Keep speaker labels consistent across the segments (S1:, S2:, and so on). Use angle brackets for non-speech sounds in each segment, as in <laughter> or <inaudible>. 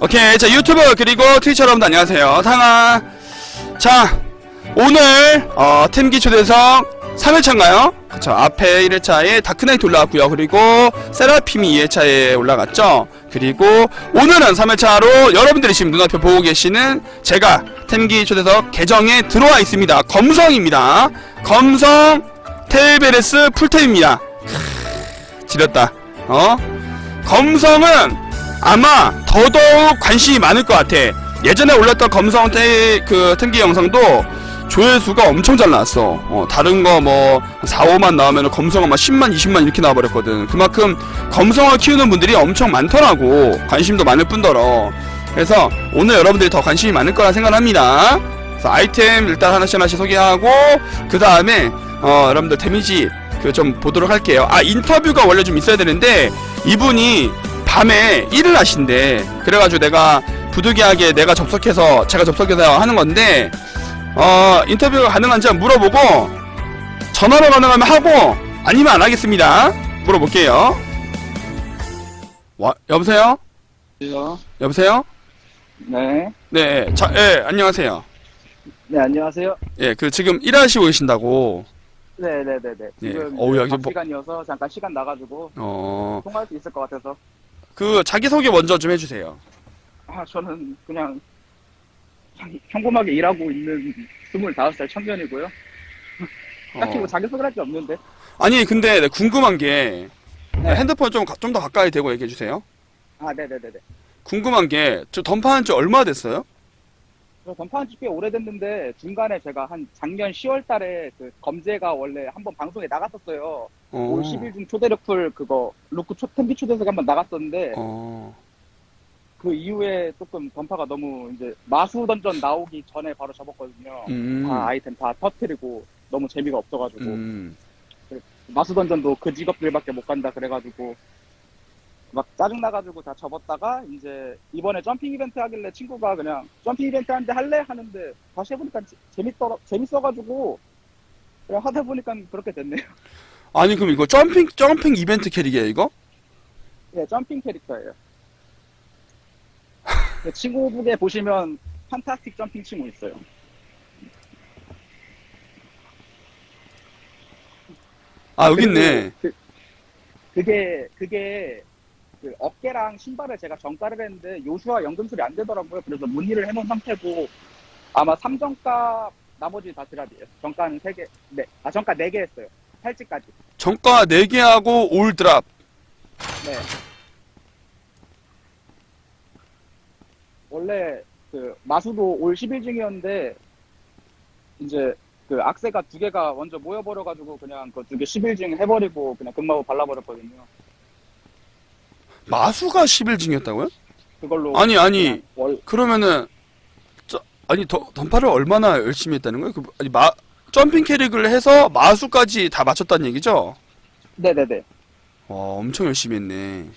S1: 오케이 자 유튜브 그리고 트위치 여러분들 안녕하세요. 탕아. 자 오늘 어 템기 초대석 3회차인가요? 그쵸 앞에 1회차에 다크나이트 올라왔고요. 그리고 세라핌이 2회차에 올라갔죠. 그리고 오늘은 3회차로 여러분들이 지금 눈앞에 보고 계시는 제가 템기 초대석 계정에 들어와 있습니다. 검성입니다. 검성 텔베레스 풀템입니다. 지렸다. 어? 검성은 아마 더더욱 관심이 많을 것 같아. 예전에 올렸던 검성 태, 그 템기 영상도 조회수가 엄청 잘 나왔어. 어, 다른 거 뭐 4, 5만 나오면 검성은 막 10만, 20만 이렇게 나와버렸거든. 그만큼 검성을 키우는 분들이 엄청 많더라고. 관심도 많을 뿐더러. 그래서 오늘 여러분들이 더 관심이 많을 거라 생각합니다. 그래서 아이템 일단 하나씩 하나씩 소개하고 그 다음에 어, 여러분들 데미지 그 좀 보도록 할게요. 아 인터뷰가 원래 좀 있어야 되는데 이분이 밤에 일을 하신대. 그래가지고 내가 부득이하게 내가 접속해서 제가 접속해서 하는 건데 어 인터뷰가 가능한지 한번 물어보고 전화로 가능하면 하고 아니면 안 하겠습니다. 물어볼게요. 와 여보세요? 여보세요?
S2: 네.
S1: 네, 자, 예, 안녕하세요.
S2: 네, 안녕하세요.
S1: 예, 그 지금 일하시고 계신다고.
S2: 네, 네, 네, 네.
S1: 예.
S2: 지금
S1: 어우,
S2: 이제
S1: 여기
S2: 밤
S1: 뭐-
S2: 시간이어서 잠깐 시간 나가지고
S1: 어,
S2: 통화할 수 있을 것 같아서.
S1: 그 자기 소개 먼저 좀 해주세요.
S2: 아, 저는 그냥 평범하게 일하고 있는 25살 청년이고요. <laughs> 딱히 뭐
S1: 어.
S2: 자기소개를 할 게 없는데.
S1: 아니 근데 궁금한 게
S2: 네.
S1: 핸드폰 좀 좀 더 가까이 대고 얘기해 주세요.
S2: 아, 네, 네, 네, 네.
S1: 궁금한 게 저 던파한 지 얼마 됐어요?
S2: 저 전파한 지 꽤 오래됐는데 중간에 제가 한 작년 10월 달에 그 검제가 원래 한번 방송에 나갔었어요.
S1: 어.
S2: 올 10일 중 초대력풀 그거 루크 초 템비 초대석 한번 나갔었는데
S1: 어.
S2: 그 이후에 조금 던파가 너무 이제 마수 던전 나오기 전에 바로 접었거든요.
S1: 음.
S2: 다 아이템 다 터트리고 너무 재미가 없어가지고
S1: 음.
S2: 마수 던전도 그 직업들밖에 못 간다 그래가지고 막 짜증 나가지고 다 접었다가 이제 이번에 점핑 이벤트 하길래 친구가 그냥 점핑 이벤트 한데 할래 하는데 다시 해보니까 재- 재밌더라 재밌어가지고 그냥 하다 보니까 그렇게 됐네요.
S1: 아니 그럼 이거 점핑 점핑 이벤트 캐릭이에요 이거?
S2: 예, 점핑 캐릭터예요. 그 친구북에 보시면 판타스틱 점핑 친구 있어요.
S1: 아 여기 있네.
S2: 그, 그게 그게 그 어깨랑 신발을 제가 정가를 했는데 요수와 연금술이 안 되더라고요. 그래서 문의를 해놓은 상태고 아마 3정가 나머지 다 드랍이에요. 정가는 3개, 네, 아 정가 4개 했어요. 팔찌까지.
S1: 정가 4개 하고 올 드랍.
S2: 네. 원래 그 마수도 올 10일 중이었는데 이제 그 악세가 두 개가 먼저 모여버려가지고 그냥 그 두 개 10일 중 해버리고 그냥 금마고 발라버렸거든요.
S1: 마수가 10일 중이었다고요?
S2: 그걸로
S1: 아니 아니
S2: 월
S1: 그러면은 저, 아니 더, 던파를 얼마나 열심히 했다는 거예요? 그, 아니 마 점핑 캐릭을 해서 마수까지 다 맞췄다는 얘기죠?
S2: 네네네
S1: 와 엄청 열심히 했네.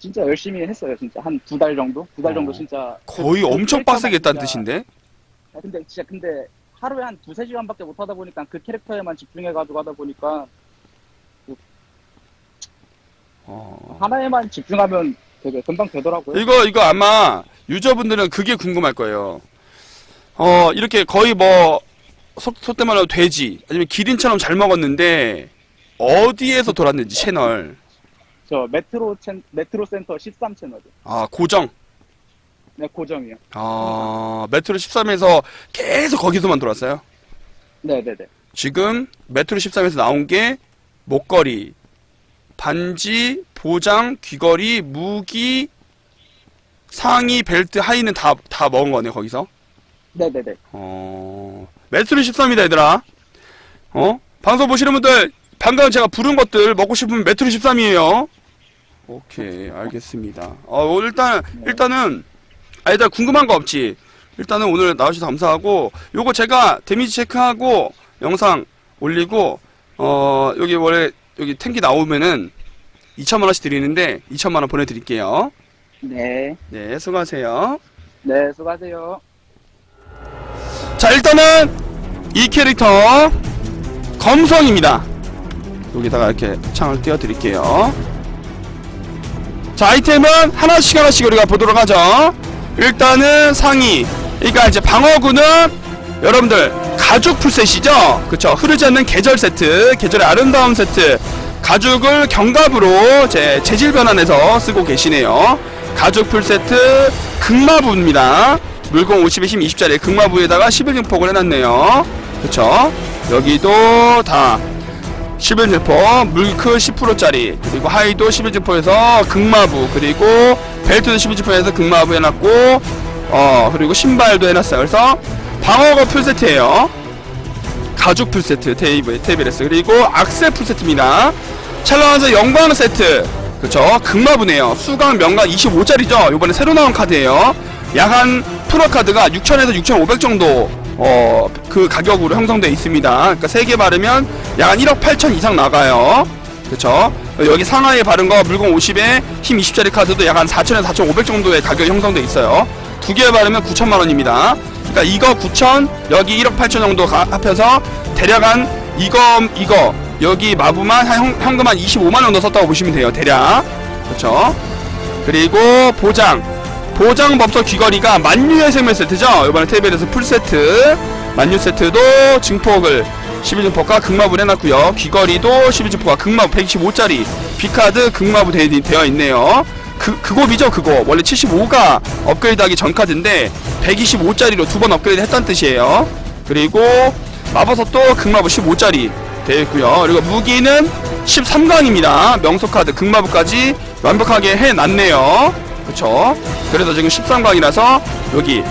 S2: 진짜 열심히 했어요 진짜 한 두 달 정도 두 달 정도
S1: 어.
S2: 진짜
S1: 거의
S2: 그- 그
S1: 엄청
S2: 캐릭터만
S1: 빡세게 했다는 뜻인데?
S2: 아, 근데 진짜 근데 하루에 한 두세 시간밖에 못 하다 보니까 그 캐릭터에만 집중해가지고 하다 보니까
S1: 어.
S2: 하나에만 집중하면 되게 금방 되더라고요.
S1: 이거 이거 아마 유저분들은 그게 궁금할 거예요. 어 이렇게 거의 뭐 소, 소때 말하면 돼지 아니면 기린처럼 잘 먹었는데 어디에서 돌았는지 채널
S2: 저 메트로 챈, 메트로 센터 13 채널이요.
S1: 아 고정
S2: 네, 고정이요.
S1: 아 메트로 13에서 계속 거기서만 돌았어요.
S2: 네네네.
S1: 지금 메트로 13에서 나온 게 목걸이, 반지, 보장, 귀걸이, 무기, 상의, 벨트, 하의는 다 다 먹은 거네 거기서.
S2: 네네네.
S1: 어, 메트로 13이다, 얘들아. 어? 방송 보시는 분들, 방금 제가 부른 것들 먹고 싶으면 메트로 13이에요. 오케이, 알겠습니다. 어, 일단, 일단은, 아, 일단 궁금한 거 없지? 일단은 오늘 나와주셔서 감사하고, 요거 제가 데미지 체크하고, 영상 올리고, 어, 여기 원래, 여기 탱기 나오면은, 2천만 원씩 드리는데, 2천만 원 보내드릴게요.
S2: 네.
S1: 네, 수고하세요.
S2: 네, 수고하세요.
S1: 자 일단은 이 캐릭터 검성입니다 여기다가 이렇게 창을 띄워 드릴게요 자 아이템은 하나씩 하나씩 우리가 보도록 하죠 일단은 상위 그러니까 이제 방어구는 여러분들 가죽 풀셋이죠? 그쵸? 흐르지 않는 계절 세트 계절의 아름다운 세트. 가죽을 견갑으로 제 재질 변환해서 쓰고 계시네요. 가죽 풀세트 극마부입니다. 물공 50에 힘 20짜리 극마부에다가 11증폭을 해놨네요. 그쵸? 여기도 다 11증폭 물크 10%짜리 그리고 하이도 11증폭에서 극마부 그리고 벨트도 11증폭에서 극마부 해놨고 어 그리고 신발도 해놨어요. 그래서 방어거 풀세트예요. 가죽 풀세트 테이블 테이블에스 그리고 악세 풀세트입니다. 찰나와서 영광 세트. 그쵸? 극마부네요. 수강 명강 25짜리죠? 요번에 새로 나온 카드예요. 야한 프로 카드가 6,000에서 6,500 정도 어 그 가격으로 형성되어 있습니다. 그러니까 3개 바르면 약한 1억 8천 이상 나가요. 그쵸? 여기 상하에 바른 거 물건 50에 힘 20짜리 카드도 약한 4,000에서 4,500 정도의 가격이 형성되어 있어요. 두 개 바르면 9천만 원입니다 그러니까 이거 9천 여기 1억 8천 정도 가, 합해서 대략 한 이거 이거. 여기 마부만 한 현, 현금 한 25만 원 정도 썼다고 보시면 돼요 대략. 그쵸 그리고 보장. 보장 법서 귀걸이가 만유의 생명 세트죠? 이번에 테이블에서 풀세트. 만유 세트도 증폭을 12증폭과 극마부 해놨고요. 귀걸이도 12증폭과 극마부 125짜리. 비카드 극마부 되, 되어 있네요 그, 그곱이죠 그거. 원래 75가 업그레이드하기 전 카드인데 125짜리로 두 번 업그레이드 했다는 뜻이에요. 그리고 마법석도 극마부 15짜리 되어 있고요. 그리고 무기는 13강입니다. 명소카드 극마부까지 완벽하게 해놨네요. 그쵸? 그래서 지금 13강이라서 여기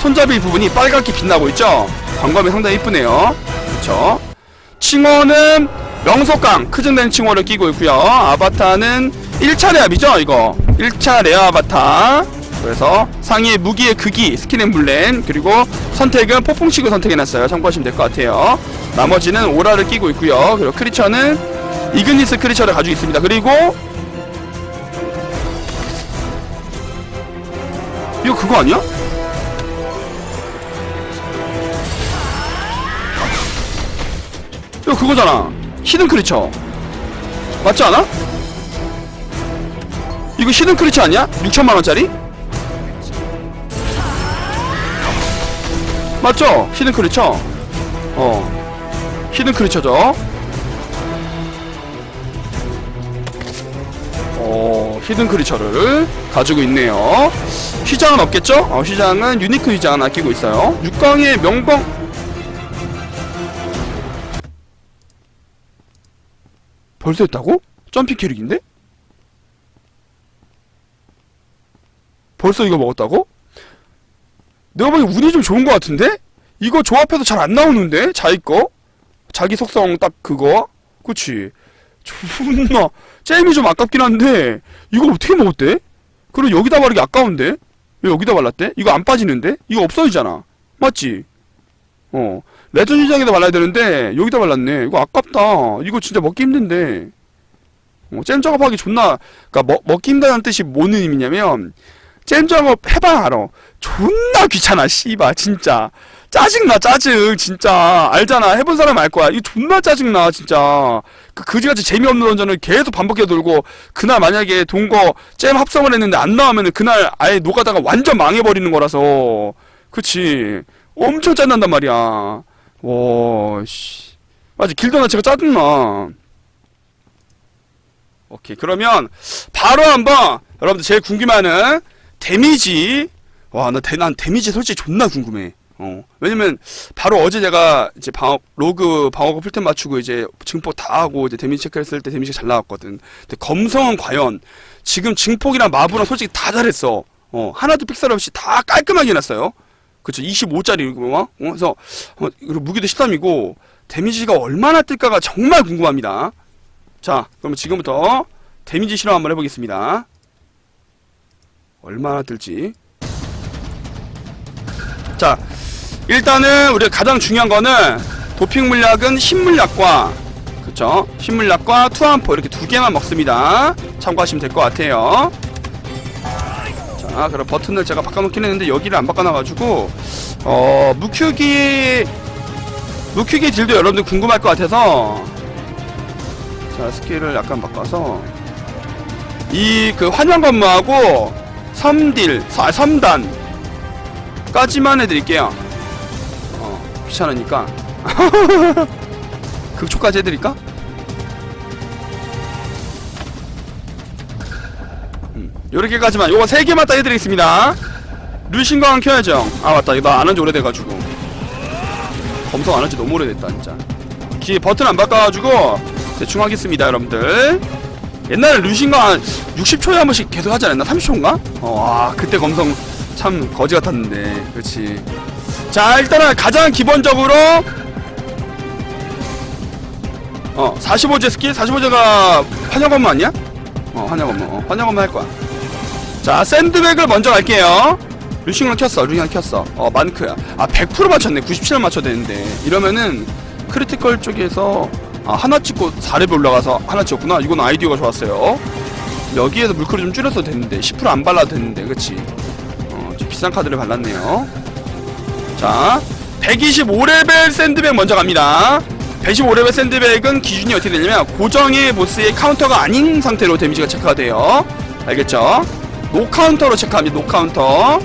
S1: 손잡이 부분이 빨갛게 빛나고 있죠? 광감이 상당히 이쁘네요. 그쵸? 칭호는 명소강 크증된 칭호를 끼고 있고요. 아바타는 1차 레압이죠 이거? 1차 레아 아바타. 그래서 상위의 무기의 크기 스킨 엠블렘 그리고 선택은 폭풍식을 선택해놨어요. 참고하시면 될 것 같아요. 나머지는 오라를 끼고 있고요. 그리고 크리처는 이그니스 크리처를 가지고 있습니다. 그리고 이거 그거 아니야? 이거 그거잖아. 히든 크리처. 맞지 않아? 이거 히든 크리처 아니야? 6천만 원짜리? 맞죠? 히든 크리처 어 히든 크리처죠 어 히든 크리처를 가지고 있네요 휘장은 없겠죠? 어, 휘장은 유니크 휘장 하나 끼고 있어요 6강의 명방 벌써 했다고? 점핑 캐릭인데? 벌써 이거 먹었다고? 내가 보기엔 운이 좀 좋은 것 같은데? 이거 조합해도 잘안 나오는데? 자기 거? 자기 속성 딱 그거? 그치? 존나 잼이 좀 아깝긴 한데 이거 어떻게 먹었대? 그리고 여기다 바르기 아까운데? 왜 여기다 발랐대? 이거 안 빠지는데? 이거 없어지잖아 맞지? 어 레전 시장에다 발라야 되는데 여기다 발랐네 이거 아깝다 이거 진짜 먹기 힘든데 어, 잼 작업하기 존나 그니까 먹, 먹기 힘들다는 뜻이 뭔 의미냐면 잼 작업 해봐 알아 존나 귀찮아 씨발 진짜. 짜증나 짜증 진짜. 알잖아 해본 사람 알 거야. 이거 존나 짜증나 진짜. 그 그지같이 재미없는 던전을 계속 반복해 돌고 그날 만약에 동거 잼 합성을 했는데 안 나오면은 그날 아예 노가다가 완전 망해버리는 거라서. 그치? 엄청 짜증난단 말이야. 와씨. 맞아 길드 자체가 짜증나. 오케이 그러면 바로 한번 여러분들 제일 궁금해하는 데미지? 와나 난 데미지 솔직히 존나 궁금해. 어. 왜냐면 바로 어제 제가 이제 방어 로그 방어구 풀템 맞추고 이제 증폭 다 하고 이제 데미지 체크했을 때 데미지가 잘 나왔거든. 근데 검성은 과연 지금 증폭이랑 마부랑 솔직히 다 잘했어. 어 하나도 픽셀 없이 다 깔끔하게 해놨어요. 그쵸? 25짜리고 어? 그래서 어, 그리고 무기도 13이고 데미지가 얼마나 뜰까가 정말 궁금합니다. 자 그러면 지금부터 데미지 실험 한번 해보겠습니다 얼마나 뜰지. 자 일단은 우리가 가장 중요한 거는 도핑 물약은 신물약과 그쵸? 신물약과 투함포 이렇게 두 개만 먹습니다. 참고하시면 될 것 같아요. 자 그럼 버튼을 제가 바꿔놓긴 했는데 여기를 안 바꿔놔가지고 어 무큐기 무큐기 딜도 여러분들 궁금할 것 같아서 자 스킬을 약간 바꿔서 이 그 환영 건무하고 섬딜, 아, 섬단까지만 해드릴게요. 어, 귀찮으니까. <laughs> 극초까지 해드릴까? 음, 요렇게까지만. 요거 세 개만 딱 해드리겠습니다. 루신광 켜야죠. 아, 맞다. 이거 나 안 한 지 오래돼가지고. 검성 안 한 지 너무 오래됐다, 진짜. 기 버튼 안 바꿔가지고 대충 하겠습니다, 여러분들. 옛날에 루신광 한 60초에 한 번씩 계속 하지 않았나? 30초인가? 어, 와, 그때 검성 참 거지 같았는데. 그렇지. 자, 일단은 가장 기본적으로 어, 45제 스킬? 45제가 환영검무 아니야? 어, 환영검무. 어, 환영검무 할 거야. 자, 샌드백을 먼저 갈게요. 루싱을 켰어, 루싱을 켰어. 어, 만크야. 아, 100% 맞췄네. 97을 맞춰야 되는데. 이러면은, 크리티컬 쪽에서, 아, 하나 찍고 4렙 올라가서 하나 찍었구나. 이건 아이디어가 좋았어요. 여기에서 물크를 좀 줄였어도 됐는데, 10%안 발라도 됐는데, 그치? 어, 좀 비싼 카드를 발랐네요. 자, 125레벨 샌드백 먼저 갑니다. 125레벨 샌드백은 기준이 어떻게 되냐면 고정의 보스의 카운터가 아닌 상태로 데미지가 체크가 돼요. 알겠죠? 노 카운터로 체크합니다. 노 카운터.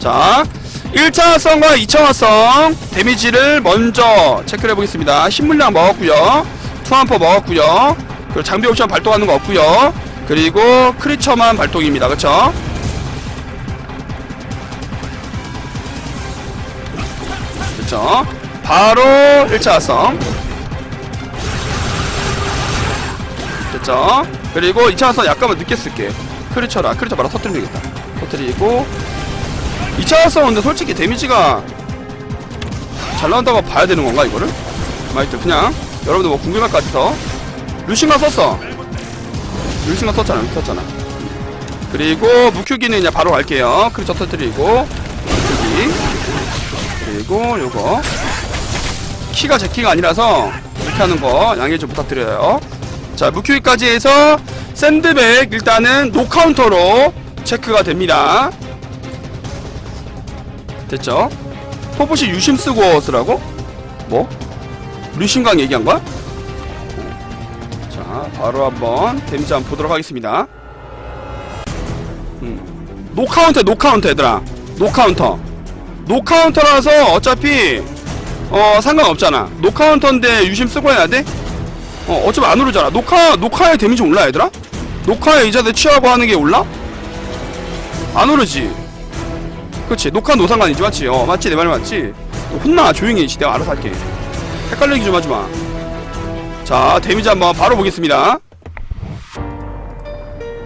S1: 자, 1차성과 2차성 데미지를 먼저 체크를 해보겠습니다. 신물량 먹었고요 투한퍼 먹었고요 그리고 장비 옵션 발동하는 거 없고요 그리고 크리처만 발동입니다. 그쵸? 그쵸? 바로 1차 화성 됐죠? 그리고 2차 화성 약간만 늦게 쓸게 크리처라 크리처 바로 터뜨리면 되겠다 터뜨리고 2차 화성 근데 솔직히 데미지가 잘 나온다고 봐야 되는 건가 이거를? 마이트 그냥 여러분들 뭐 궁금할 것 같아서 루싱가 썼어. 루싱가 썼잖아 썼잖아. 그리고 무큐기는 그냥 바로 갈게요. 크리처 터뜨리고 무큐기. 그리고 요거. 키가 제 키가 아니라서 이렇게 하는 거 양해 좀 부탁드려요. 자 무큐기까지 해서 샌드백 일단은 노카운터로 체크가 됩니다 됐죠 포봇이 유심 쓰고 쓰라고? 뭐? 루신강 얘기한 거야? 자 바로 한번 데미지 한번 보도록 하겠습니다 음. 노카운터 노카운터 얘들아 노카운터 노카운터라서 어차피 어 상관없잖아 노카운터인데 유심 쓰고 해야 돼? 어 어차피 안 오르잖아 녹화 녹화에 데미지 올라 얘들아? 녹화에 이자들 취하고 하는 게 올라? 안 오르지 그치 녹화 노상관이지 맞지? 어. 맞지? 내 말 맞지? 혼나. 조용히 해 내가 알아서 할게. 헷갈리기 좀 하지마. 자 데미지 한번 바로 보겠습니다.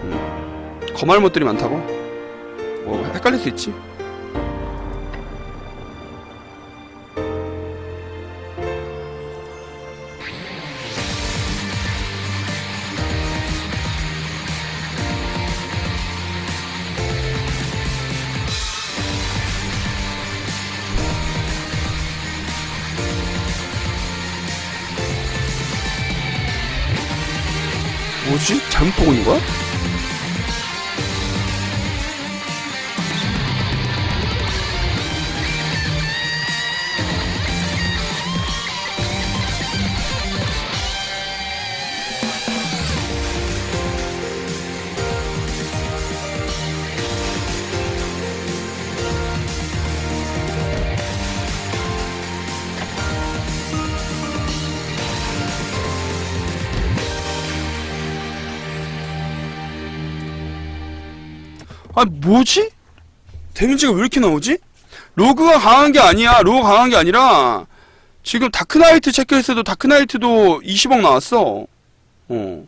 S1: 음, 거말 못들이 많다고? 뭐 헷갈릴 수 있지 잘못 보고 있는 거야? 아 뭐지? 데미지가 왜 이렇게 나오지? 로그가 강한 게 아니야. 로그 강한 게 아니라 지금 다크나이트 체크했어도 다크나이트도 20억 나왔어. 어.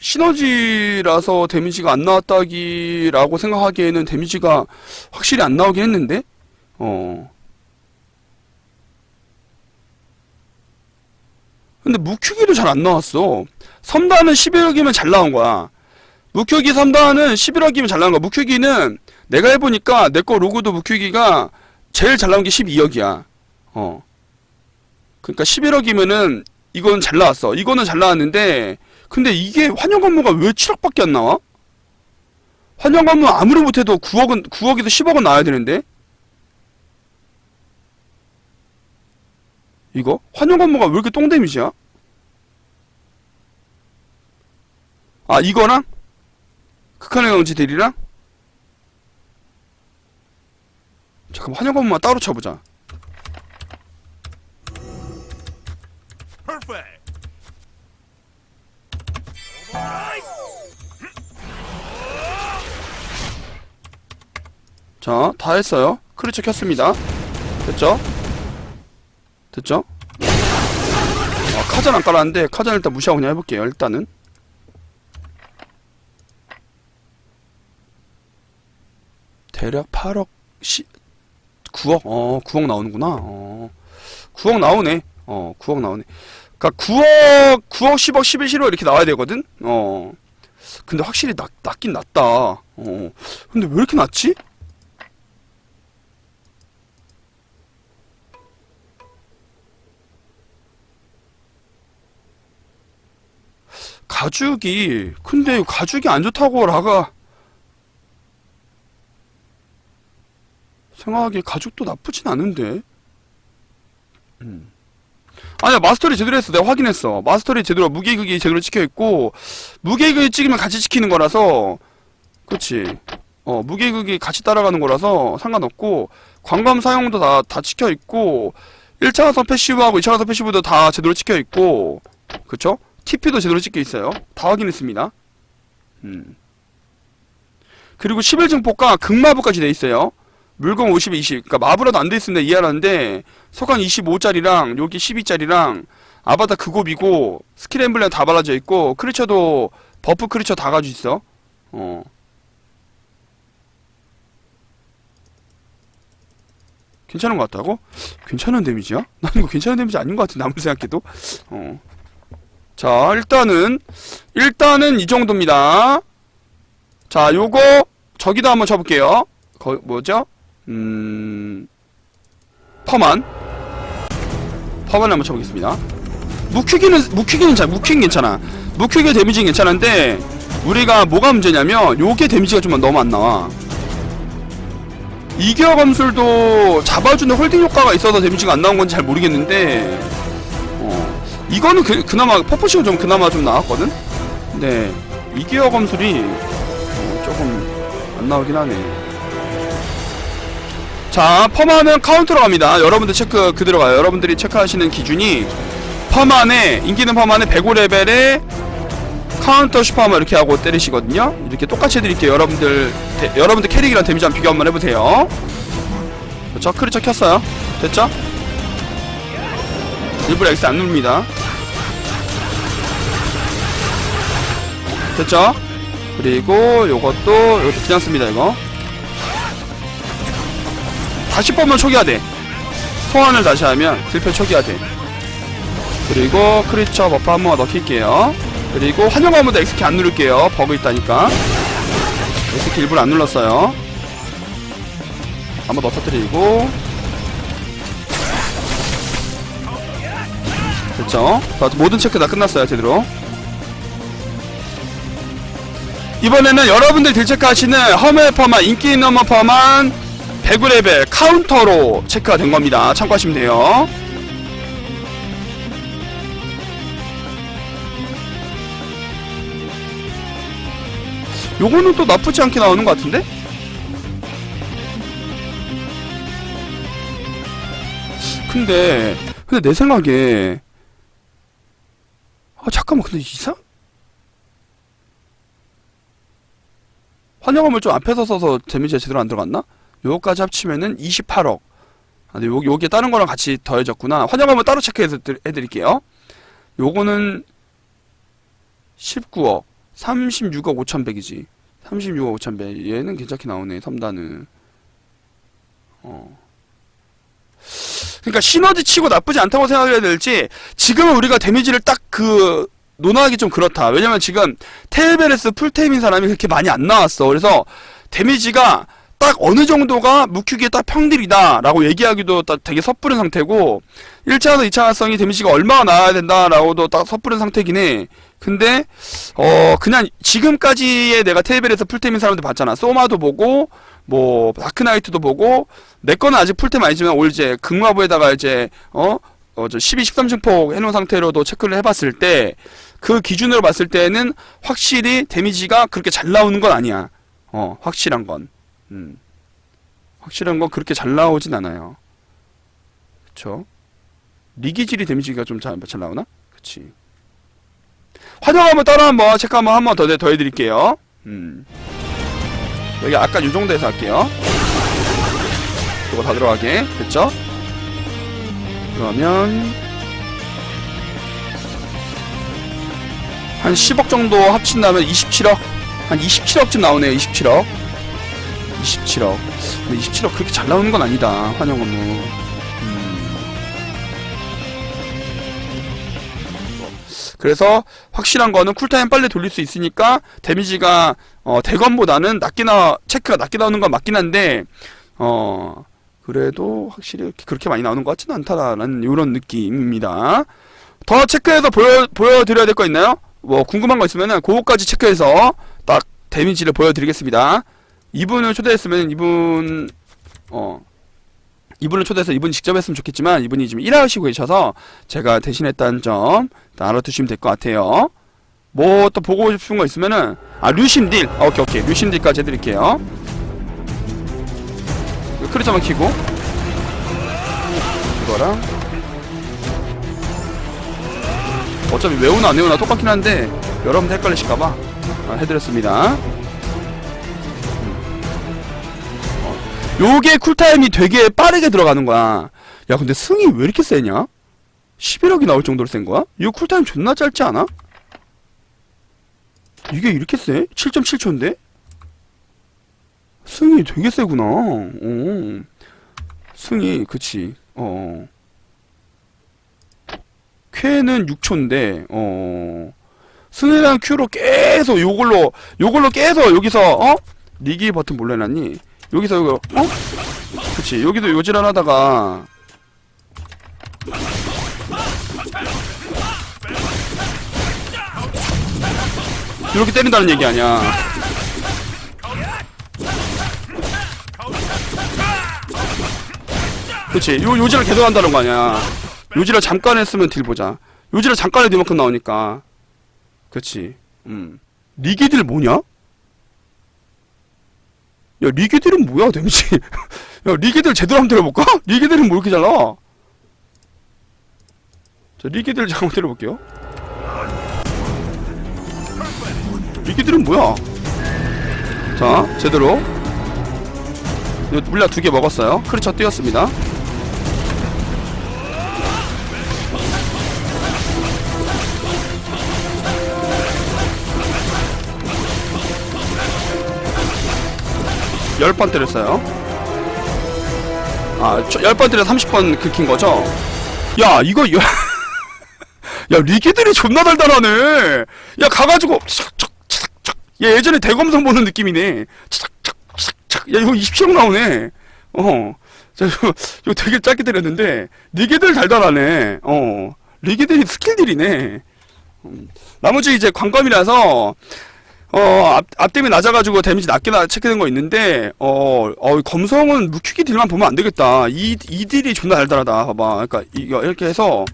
S1: 시너지라서 데미지가 안 나왔다기라고 생각하기에는 데미지가 확실히 안 나오긴 했는데. 어. 근데 무큐기도 잘 안 나왔어. 섬단은 11억이면 잘 나온 거야. 무큐기 3단은 11월 기면 잘 나온 거야. 무큐기는 내가 해보니까 내 거 로고도 무큐기가 제일 잘 나온 게 12억이야. 어. 그러니까 11억이면은 이건 잘 나왔어. 이거는 잘 나왔는데 근데 이게 환영 건물가 왜 7억밖에 안 나와? 환영 건물 아무리 못해도 9억은 9억에서 10억은 나와야 되는데. 이거 환영 건물가 왜 이렇게 똥데미지야? 아 이거랑 극한의 경지들이랑 잠깐만 환영검만 따로 쳐보자. 자 다 했어요 크리처 켰습니다 됐죠? 됐죠? 아 카잔 안 깔았는데 카잔 일단 무시하고 그냥 해볼게요 일단은 대략 8억 시 9억? 어 9억 나오는구나. 어. 9억 나오네. 어 9억 나오네. 그니까 9억 9억 10억 11 15 이렇게 나와야 되거든? 어. 근데 확실히 낮, 낮긴 낮다. 어. 근데 왜 이렇게 낮지? 가죽이 근데 가죽이 안 좋다고 라가 생각하기에 가죽도 나쁘진 않은데 음. 아니야 마스터리 제대로 했어 내가 확인했어 마스터리 제대로 무게극이 제대로 찍혀있고 무게극이 찍으면 같이 찍히는 거라서 그치 어 무게극이 같이 따라가는 거라서 상관없고 광검 사용도 다, 다 찍혀있고 1차 가선 패시브하고 2차 가선 패시브도 다 제대로 찍혀있고 그쵸? TP도 제대로 찍혀 있어요. 다 확인했습니다. 음. 그리고 11증폭과 극마부까지 돼 있어요. 물건 50에 20. 그러니까 마블라도 안 돼 있으면 이해하는데 석관 25짜리랑 여기 12짜리랑 아바타 그곱이고 스킬 엠블렘 다 발라져 있고 크리처도 버프 크리처 다 가지고 있어. 어. 괜찮은 것 같다고? 괜찮은 데미지야? <laughs> 난 이거 괜찮은 데미지 아닌 것 같은데 아무리 생각해도 어. 자, 일단은, 일단은 이 정도입니다. 자, 요거, 저기다 한번 쳐볼게요. 거, 뭐죠? 음, 퍼만. 퍼만 한번 쳐보겠습니다. 무퀴기는, 무퀴기는 잘, 무퀴는 괜찮아. 무퀴기 데미지는 괜찮은데, 우리가 뭐가 문제냐면, 요게 데미지가 좀 너무 안 나와. 이겨 검술도 잡아주는 홀딩 효과가 있어서 데미지가 안 나온 건지 잘 모르겠는데, 어. 이거는 그, 그나마 퍼포시가 좀 그나마 좀 나왔거든? 근데 이기어 검술이 어, 조금 안 나오긴 하네 자 펌하면 카운터로 갑니다 여러분들 체크 그대로 가요 여러분들이 체크하시는 기준이 펌안에 인기는 펌안에 105레벨에 카운터 슈퍼하면 이렇게 하고 때리시거든요 이렇게 똑같이 해드릴게요 여러분들 데, 여러분들 캐릭이랑 데미지 한번 비교 한번 해보세요 그렇죠 크리처 켰어요 됐죠? 일부러 X 안 누릅니다. 됐죠? 그리고 요것도 요것도 그냥 씁니다 이거. 다시 뽑으면 초기화 돼. 소환을 다시 하면 들표 초기화 돼. 그리고 크리처 버프 한번 넣을게요. 그리고 환영하면도 X키 안 누를게요. 버그 있다니까. X키 일부러 안 눌렀어요. 한번 더 터뜨리고 됐죠? 자, 모든 체크 다 끝났어요, 제대로. 이번에는 여러분들 딜 체크하시는 허멜 퍼만, 인기 있는 허멜 퍼만 100레벨 카운터로 체크가 된 겁니다. 참고하시면 돼요. 요거는 또 나쁘지 않게 나오는 것 같은데? 근데, 근데 내 생각에, 아 잠깐만 근데 이상 환영음을 좀 앞에서 써서 데미지가 제대로 안 들어갔나? 요거까지 합치면은 28억. 아, 근데 요, 요게 다른 거랑 같이 더해졌구나. 환영음을 따로 체크해서 드- 해드릴게요. 요거는 19억 36억 5천백이지. 36억 5천백. 얘는 괜찮게 나오네 3단은. 어. 그러니까 시너지 치고 나쁘지 않다고 생각해야 될지 지금은 우리가 데미지를 딱 그 논하기 좀 그렇다. 왜냐면 지금 테일베레스 풀템인 사람이 그렇게 많이 안 나왔어. 그래서 데미지가 딱 어느 정도가 무큐기에 딱 평딜이다라고 얘기하기도 딱 되게 섣부른 상태고 1차에서 2차 활성이 데미지가 얼마나 나와야 된다라고도 딱 섣부른 상태긴 해. 근데 어 그냥 지금까지의 내가 테이블에서 풀템인 사람들 봤잖아. 소마도 보고 뭐 다크나이트도 보고 내 거는 아직 풀템 아니지만 올 이제 극마부에다가 이제 어 어, 저 12, 13증폭 해놓은 상태로도 체크를 해봤을 때 그 기준으로 봤을 때는 확실히 데미지가 그렇게 잘 나오는 건 아니야. 어, 확실한 건. 음. 확실한 건 그렇게 잘 나오진 않아요. 그쵸? 리기질이 데미지가 좀 잘 잘 나오나? 그치. 환영 한번 따라 한번 체크 한번 한번 더 더 해드릴게요. 음. 여기 아까 요 정도에서 할게요. 이거 다 들어가게 됐죠? 그러면 한 10억 정도 합친다면 27억 한 27억쯤 나오네요 27억 27억 근데 27억 그렇게 잘 나오는 건 아니다 환영 업무 음. 그래서 확실한 거는 쿨타임 빨리 돌릴 수 있으니까 데미지가 어, 대검보다는 낮게 나 체크가 낮게 나오는 건 맞긴 한데 어 그래도 확실히 그렇게 많이 나오는 것 같지는 않다라는 이런 느낌입니다. 더 체크해서 보여 보여드려야 될 거 있나요? 뭐 궁금한 거 있으면은 그거까지 체크해서 딱 데미지를 보여드리겠습니다. 이분을 초대했으면 이분 어 이분을 초대해서 이분 직접 했으면 좋겠지만 이분이 지금 일하시고 계셔서 제가 대신했다는 점 알아두시면 될 것 같아요. 뭐 또 보고 싶은 거 있으면은 아 류신 딜 아, 오케이 오케이 류신 딜까지 해드릴게요. 크리자만 키고 이거랑 어차피 외우나 안 외우나 똑같긴 한데 여러분들 헷갈리실까봐 아, 해드렸습니다. 요게 쿨타임이 되게 빠르게 들어가는 거야. 야 근데 승이 왜 이렇게 세냐? 11억이 나올 정도로 센 거야? 이거 쿨타임 존나 짧지 않아? 이게 이렇게 세? 7.7초인데? 승이 되게 세구나. 오. 승이, 그치. 어. 쾌는 6초인데, 어. 승이랑 큐로 계속 요걸로, 요걸로 계속 여기서, 어? 리기 버튼 몰라 놨니? 여기서 이거, 어? 그치. 여기도 요지랄 하다가, 이렇게 때린다는 얘기 아니야. 그치 요 요지를 계속 한다는 거 아니야 요지를 잠깐 했으면 딜 보자 요지를 잠깐 해도 이만큼 나오니까 그치 음 리기딜 뭐냐? 야 리기딜은 뭐야 데미지? <laughs> 야 리기딜 제대로 한번 때려볼까? 리기딜은 뭐 이렇게 잘 나와 자 리기딜 잠깐 때려볼게요. 리기딜은 뭐야? 자 제대로. 물약 두 개 먹었어요. 크리처 뛰었습니다 열번 때렸어요. 아, 열번 때려 30번 긁힌 거죠? 야, 이거, 야, <laughs> 야, 리기들이 존나 달달하네. 야, 가가지고, 착착, 착착. 야, 예전에 대검성 보는 느낌이네. 착착, 착착. 야, 이거 27억 나오네. 어. 자, 이거, 이거 되게 짧게 때렸는데, 리기들 달달하네. 어. 리기들이 스킬들이네. 음. 나머지 이제 관검이라서, 어, 앞, 앞댐이 낮아가지고 데미지 낮게 나, 체크된 거 있는데, 어, 어, 검성은 무큐기 딜만 보면 안 되겠다. 이, 이 딜이 존나 달달하다. 봐봐. 그러니까, 이거, 이렇게 해서.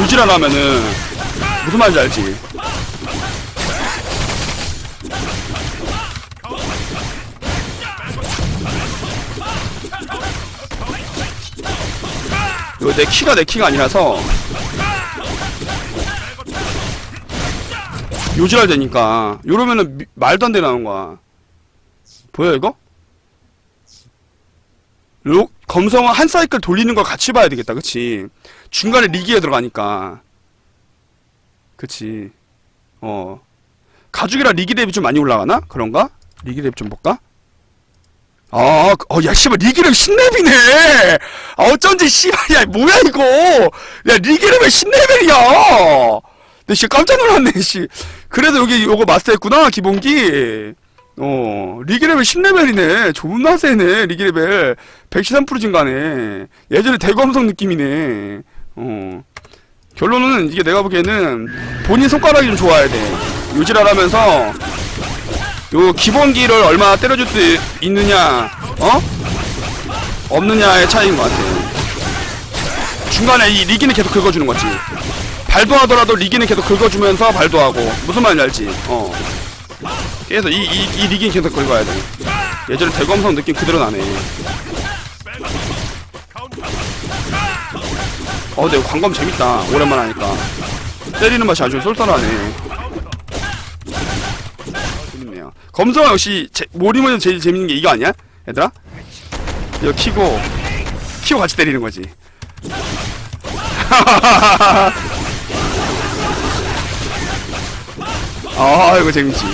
S1: 울지라 하면은, 무슨 말인지 알지? 이거 내 키가 내 키가 아니라서 요지랄 되니까 요러면은 미- 말도 안 되게 나오는 거야 보여 이거? 요 검성은 한 사이클 돌리는 걸 같이 봐야 되겠다 그치 중간에 리기에 들어가니까 그치 어 가죽이랑 리기 랩이 좀 많이 올라가나? 그런가? 리기 랩 좀 볼까? 아, 그- 어, 야, 씨발, 리기름 신레벨이네! 아, 어쩐지, 씨발, 야, 뭐야, 이거! 야, 리기름이 신레벨이야! 내 씨, 깜짝 놀랐네, 씨. 그래도 여기 요거 마스터했구나, 기본기. 어, 리기레벨 10레벨이네. 존나 세네, 리기레벨. 113% 증가네. 예전에 대검성 느낌이네. 어. 결론은, 이게 내가 보기에는, 본인 손가락이 좀 좋아야 돼. 요지랄 하면서, 요 기본기를 얼마나 때려줄 수 있느냐 어? 없느냐의 차이인 것 같아 중간에 이 리기는 계속 긁어주는 거지. 발도 하더라도 리기는 계속 긁어주면서 발도 하고. 무슨 말인지 알지? 어. 계속 이, 이, 이 리기는 계속 긁어야 돼. 예전에 대검성 느낌 그대로 나네. 어 근데 광검 재밌다. 오랜만에 하니까. 때리는 맛이 아주 쏠쏠하네 재밌네요 검성 역시 제, 모리모는 제일 재밌는 게 이거 아니야? 얘들아? 이거 키고 키고 같이 때리는 거지 <laughs> 아 이거 재밌지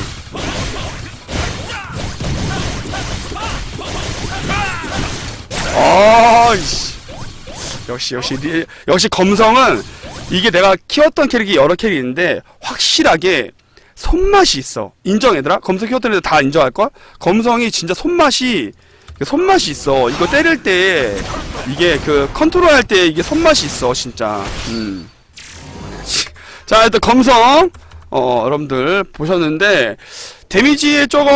S1: 아이씨 역시 역시 리- 역시 검성은 이게 내가 키웠던 캐릭이 여러 캐릭이 있는데 확실하게 손맛이 있어. 인정 얘들아? 검성 키웠던 애들 다 인정할 걸? 검성이 진짜 손맛이 그 손맛이 있어. 이거 때릴 때 이게 그 컨트롤 할 때 이게 손맛이 있어 진짜. 음. <laughs> 자 일단 검성. 어 여러분들 보셨는데 데미지에 조금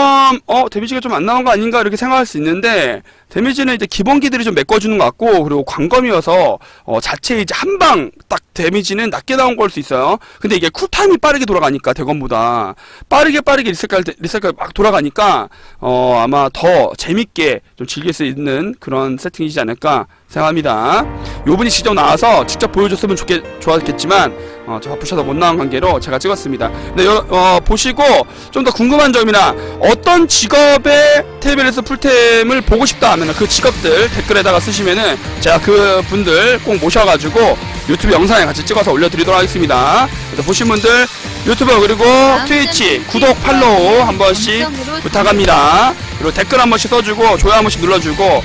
S1: 어 데미지가 좀 안 나온 거 아닌가 이렇게 생각할 수 있는데 데미지는 이제 기본기들이 좀 메꿔주는 것 같고 그리고 광검이어서 어 자체 이제 한 방 딱 데미지는 낮게 나온 걸 수 있어요. 근데 이게 쿨타임이 빠르게 돌아가니까 대검보다 빠르게 빠르게 리셋갈 때- 리셋갈 막 돌아가니까 어 아마 더 재밌게 좀 즐길 수 있는 그런 세팅이지 않을까 생각합니다. 요분이 직접 나와서 직접 보여줬으면 좋겠, 좋았겠지만 어, 저 바쁘셔서 못 나온 관계로 제가 찍었습니다. 근데 여, 어, 보시고 좀 더 궁금한 점이나 어떤 직업의 테이블에서 풀템을 보고 싶다 하면 그 직업들 댓글에다가 쓰시면은 제가 그 분들 꼭 모셔가지고 유튜브 영상에 같이 찍어서 올려드리도록 하겠습니다. 그래서 보신 분들 유튜브 그리고 트위치 구독 팔로우 한 번씩 부탁합니다. 그리고 댓글 한 번씩 써주고 좋아요 한 번씩 눌러주고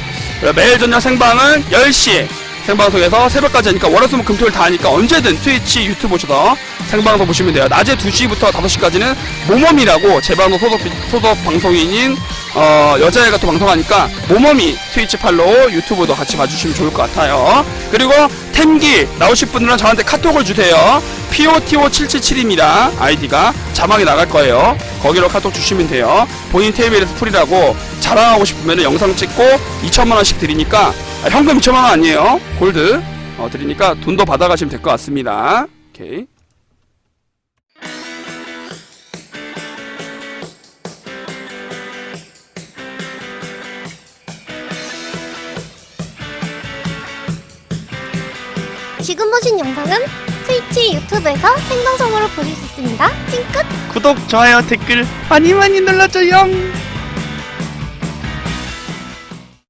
S1: 매일 저녁 생방은 10시 생방송에서 새벽까지 하니까 월화수목 금토일 다 하니까 언제든 트위치 유튜브 오셔서 생방송 보시면 돼요. 낮에 2시부터 5시까지는 모mom이라고 재방송 소속, 소속 방송인인 어, 여자애가 또 방송하니까 모mom이 트위치 팔로우 유튜브도 같이 봐주시면 좋을 것 같아요. 그리고 템기 나오실 분들은 저한테 카톡을 주세요. POTO777입니다. 아이디가 자막에 나갈 거예요. 거기로 카톡 주시면 돼요. 본인 테이블에서 풀이라고 자랑하고 싶으면 영상 찍고 2천만원씩 드리니까 아, 현금 2천만원 아니에요. 골드 어, 드리니까 돈도 받아가시면 될 것 같습니다. 오케이.
S3: 지금 보신 영상은 트위치 유튜브에서 생방송으로 보실 수 있습니다. 찡끗!
S1: 구독, 좋아요, 댓글 많이 많이 눌러줘요.